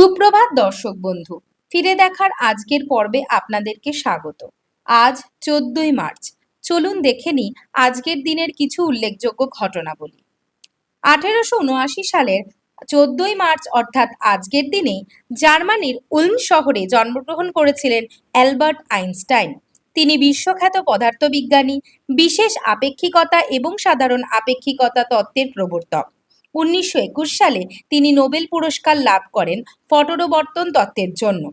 সুপ্রভাত দর্শক বন্ধু, ফিরে দেখার আজকের পর্বে আপনাদেরকে স্বাগত। আজ চোদ্দই মার্চ। চলুন দেখে নিই আজকের দিনের কিছু উল্লেখযোগ্য ঘটনাবলী আঠেরোশো উনআশি সালের চোদ্দই মার্চ, অর্থাৎ আজকের দিনে, জার্মানির উলম শহরে জন্মগ্রহণ করেছিলেন অ্যালবার্ট আইনস্টাইন। তিনি বিশ্বখ্যাত পদার্থবিজ্ঞানী, বিশেষ আপেক্ষিকতা এবং সাধারণ আপেক্ষিকতা তত্ত্বের প্রবর্তক। উনিশশো একুশ সালে তিনি নোবেল পুরস্কার লাভ করেন ফটোরবর্তন তত্ত্বের জন্য।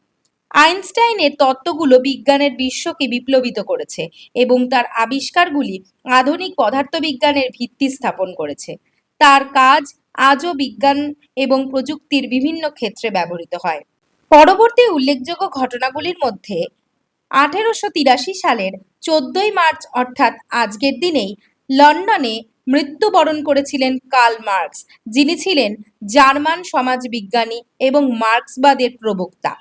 আইনস্টাইনের তত্ত্বগুলো বিজ্ঞানের বিশ্বকে বিপ্লবিত করেছে এবং তার আবিষ্কারগুলি আধুনিক পদার্থবিজ্ঞানের ভিত্তি স্থাপন করেছে। তার কাজ আজও বিজ্ঞান এবং প্রযুক্তির বিভিন্ন ক্ষেত্রে ব্যবহৃত হয়। পরবর্তী উল্লেখযোগ্য ঘটনাগুলির মধ্যে আঠেরোশো তিরাশি সালের চোদ্দই মার্চ অর্থাৎ আজকের দিনেই লন্ডনে মৃত্যুবরণ করেছিলেন কার্ল মার্কস। যিনি ছিলেন জার্মান সমাজবিজ্ঞানী এবং মার্ক্সবাদের প্রবক্তা।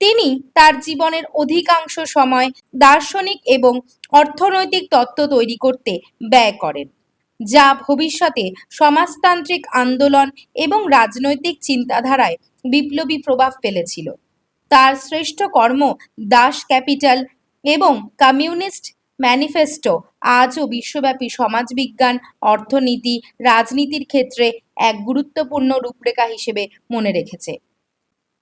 তিনি তার জীবনের অধিকাংশ সময় দার্শনিক এবং অর্থনৈতিক তত্ত্ব তৈরি করতে ব্যয় করেন, যা ভবিষ্যতে সমাজতান্ত্রিক আন্দোলন এবং রাজনৈতিক চিন্তাধারায় বিপ্লবী প্রভাব ফেলেছিল। তার শ্রেষ্ঠ কর্ম দাস ক্যাপিটাল এবং কমিউনিস্ট ম্যানিফেস্টো। আজও বিশ্বব্যাপী সমাজবিজ্ঞান, অর্থনীতি, রাজনীতির ক্ষেত্রে এক গুরুত্বপূর্ণ রূপরেখা হিসেবে মনে রেখেছে।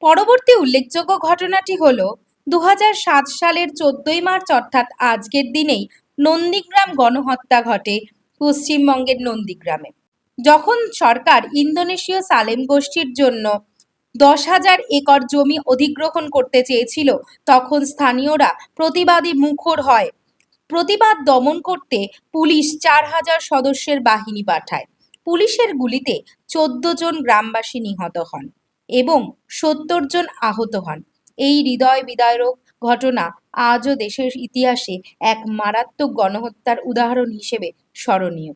পরবর্তী উল্লেখযোগ্য ঘটনাটি হল দু হাজার সাত সালের চোদ্দই মার্চ অর্থাৎ আজকের দিনেই নন্দীগ্রাম গণহত্যা ঘটে পশ্চিমবঙ্গের নন্দীগ্রামে। যখন সরকার ইন্দোনেশীয় সালেম গোষ্ঠীর জন্য দশ হাজার একর জমি অধিগ্রহণ করতে চেয়েছিল, তখন স্থানীয়রা প্রতিবাদী মুখর হয় প্রতিবাদ দমন করতে পুলিশ চার হাজার সদস্যের বাহিনী পাঠায়। পুলিশের গুলিতে চোদ্দ জন গ্রামবাসী নিহত হন এবং সত্তর জন আহত হন। এই হৃদয় বিদারক ঘটনা আজও দেশের ইতিহাসে এক মারাত্মক গণহত্যার উদাহরণ হিসেবে স্মরণীয়।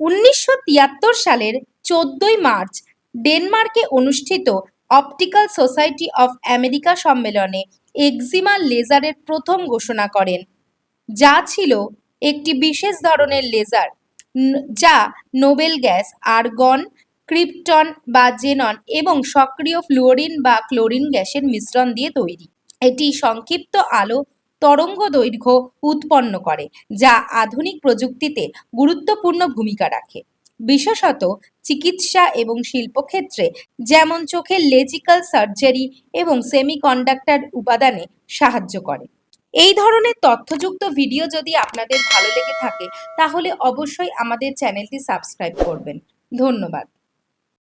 উনিশশো তিয়াত্তর সালের চোদ্দই মার্চ ডেনমার্কে অনুষ্ঠিত অপটিক্যাল সোসাইটি অফ আমেরিকা সম্মেলনে এক্সিমা লেজারের প্রথম ঘোষণা করেন যা ছিল একটি বিশেষ ধরনের লেজার যা নোবেল গ্যাস, আর্গন, ক্রিপ্টন বা জেনন এবং সক্রিয় ফ্লুওরিন বা ক্লোরিন গ্যাসের মিশ্রণ দিয়ে তৈরি। এটি সংক্ষিপ্ত আলো তরঙ্গ দৈর্ঘ্য উৎপন্ন করে, যা আধুনিক প্রযুক্তিতে গুরুত্বপূর্ণ ভূমিকা রাখে। বিশেষত চিকিৎসা এবং শিল্পক্ষেত্রে, যেমন চোখের লেজিক্যাল সার্জারি এবং সেমিকন্ডাক্টর উপাদানে সাহায্য করে। এই ধরনের তথ্যযুক্ত ভিডিও যদি আপনাদের ভালো লেগে থাকে, তাহলে অবশ্যই আমাদের চ্যানেলটি সাবস্ক্রাইব করবেন। ধন্যবাদ।